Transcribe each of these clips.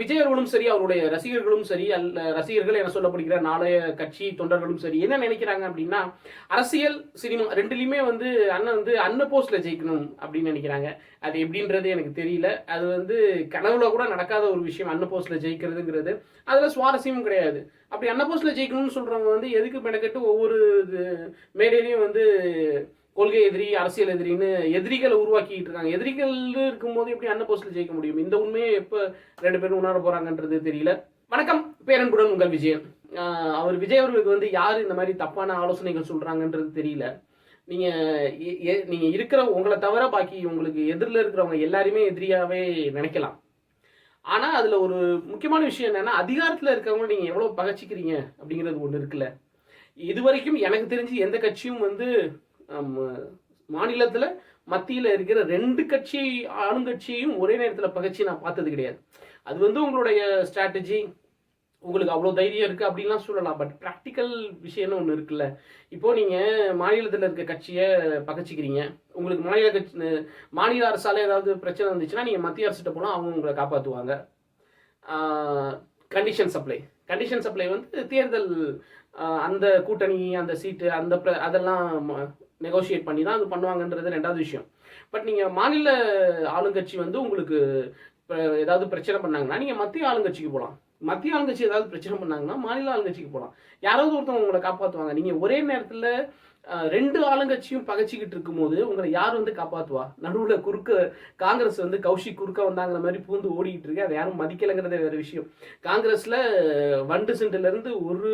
விஜய் அவர்களும் சரி அவருடைய ரசிகர்களும் சரி அல்ல ரசிகர்கள் என சொல்லப்படுகிற நாளைய கட்சி தொண்டர்களும் சரி என்ன நினைக்கிறாங்க அப்படின்னா அரசியல் சினிமா ரெண்டுலையுமே வந்து அண்ணன் வந்து அன்ன போஸ்ட்ல ஜெயிக்கணும் அப்படின்னு நினைக்கிறாங்க. அது எப்படின்றது எனக்கு தெரியல. அது வந்து கனவுல கூட நடக்காத ஒரு விஷயம் அன்ன போஸ்ட்ல ஜெயிக்கிறதுங்கிறது. அதுல சுவாரஸ்யமும் கிடையாது. அப்படி அன்ன போஸ்ட்ல ஜெயிக்கணும்னு சொல்றவங்க வந்து எதுக்கு மெனக்கெட்டு ஒவ்வொரு இது மேடையிலையும் வந்து கொள்கை எதிரி அரசியல் எதிரின்னு எதிரிகளை உருவாக்கிட்டு இருக்காங்க. எதிரிகள் இருக்கும்போது எப்படி அன்ன போஸ்டில் ஜெயிக்க முடியும்? இந்த உண்மையை எப்போ ரெண்டு பேரும் உணர போறாங்கன்றது தெரியல. வணக்கம். பேரன்புடன் உங்கள் விஜயன். அவர் விஜய் அவர்களுக்கு வந்து யார் இந்த மாதிரி தப்பான ஆலோசனைகள் சொல்றாங்கன்றது தெரியல. நீங்க எ- எ- நீங்க இருக்கிற உங்களை தவிர பாக்கி உங்களுக்கு எதிரில் இருக்கிறவங்க எல்லாருமே எதிரியாவே நினைக்கலாம். ஆனா அதுல ஒரு முக்கியமான விஷயம் என்னன்னா அதிகாரத்துல இருக்கிறவங்க நீங்க எவ்வளவு பகச்சிக்கிறீங்க அப்படிங்கிறது ஒண்ணு இருக்குல்ல. இது வரைக்கும் எனக்கு தெரிஞ்சு எந்த கட்சியும் வந்து மாநிலத்தில் மத்தியில் இருக்கிற ரெண்டு கட்சி ஆளுங்கட்சியையும் ஒரே நேரத்தில் பகச்சி நான் பார்த்தது கிடையாது. அது வந்து உங்களுடைய ஸ்ட்ராட்டஜி உங்களுக்கு அவ்வளோ தைரியம் இருக்குது அப்படின்லாம் சொல்லலாம். பட் ப்ராக்டிக்கல் விஷயம்னு ஒன்று இருக்குல்ல. இப்போ நீங்கள் மாநிலத்தில் இருக்க கட்சியை பகச்சிக்கிறீங்க. உங்களுக்கு மாநில கட்சி மாநில அரசால் ஏதாவது பிரச்சனை இருந்துச்சுன்னா நீங்கள் மத்திய அரசிட்ட போனால் அவங்க உங்களை காப்பாற்றுவாங்க கண்டிஷன் சப்ளை கண்டிஷன் சப்ளை வந்து தேர்தல் அந்த கூட்டணி அந்த சீட்டு அந்த ப்ர அதெல்லாம் நெகோஷியேட் பண்ணி தான் அது பண்ணுவாங்கன்றது ரெண்டாவது விஷயம். பட் நீங்கள் மாநில ஆளுங்கட்சி வந்து உங்களுக்கு ஏதாவது பிரச்சனை பண்ணாங்கன்னா நீங்கள் மத்திய ஆளுங்கட்சிக்கு போகலாம் மத்திய ஆளுங்கட்சி ஏதாவது பிரச்சனை பண்ணாங்கன்னா மாநில ஆளுங்கட்சிக்கு போகலாம் யாராவது ஒருத்தவங்க உங்களை காப்பாற்றுவாங்க நீங்கள் ஒரே நேரத்தில் ரெண்டு ஆளுங்கட்சியும் பகைச்சிக்கிட்டு இருக்கும்போது உங்களை யார் வந்து காப்பாற்றுவா நடுவில் குறுக்க காங்கிரஸ் வந்து கௌஷிக் குறுக்க வந்தாங்கிற மாதிரி பூந்து ஓடிக்கிட்டு இருக்கு. அதை யாரும் மதிக்கலைங்கிறதே வேறு விஷயம். காங்கிரஸில் வண்டு சிண்டுலேருந்து ஒரு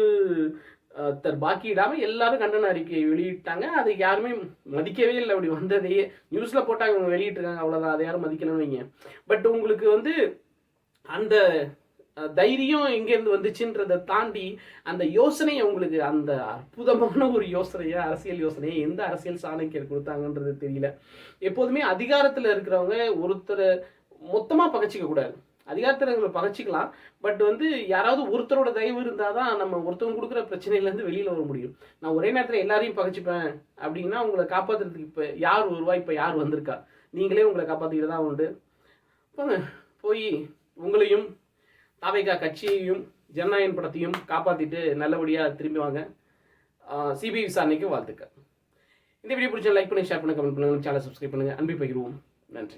அஹ், தர் பாக்கி இடாமல் எல்லாரும் கண்டன அறிக்கையை வெளியிட்டாங்க. அதை யாருமே மதிக்கவே இல்லை. அப்படி வந்ததையே நியூஸில் போட்டாங்க. இவங்க வெளியிட்டிருக்காங்க. அவ்வளோதான் அதை யாரும் மதிக்கணும்னு வைங்க. பட் உங்களுக்கு வந்து அந்த தைரியம் எங்கேருந்து வந்துச்சுன்றதை தாண்டி அந்த யோசனை உங்களுக்கு அந்த அற்புதமான ஒரு யோசனையை அரசியல் யோசனையை எந்த அரசியல் சாணக்கியர் கொடுத்தாங்கன்றது தெரியல. எப்போதுமே அதிகாரத்தில் இருக்கிறவங்க ஒருத்தரை மொத்தமாக பகச்சிக்க கூடாது அதிகாரத்தில் எங்களை பகச்சிக்கலாம். பட் வந்து யாராவது ஒருத்தரோட தயவு இருந்தால் தான் நம்ம ஒருத்தவங்க கொடுக்குற பிரச்சனையிலேருந்து வெளியில் வர முடியும். நான் ஒரே நேரத்தில் எல்லாரையும் பகச்சிப்பேன் அப்படின்னா உங்களை காப்பாற்றுறதுக்கு இப்போ யார் வருவா இப்போ யார் வந்திருக்கா? நீங்களே உங்களை காப்பாற்றிக்கிட்டு தான் உண்டு. போங்க. போய் உங்களையும் தாவைக்கா கட்சியையும் ஜனநாயகன் படத்தையும் காப்பாற்றிட்டு நல்லபடியாக திரும்பி வாங்க. சிபிஐ விசாரணைக்கு வாழ்த்துக்கள். இந்த வீடியோ பிடிச்ச லைக் பண்ணி ஷேர் பண்ணி கமெண்ட் பண்ணுங்கள் சேனல் சப்ஸ்கிரைப் பண்ணுங்கள் அன்பி பகிர்வோம். நன்றி.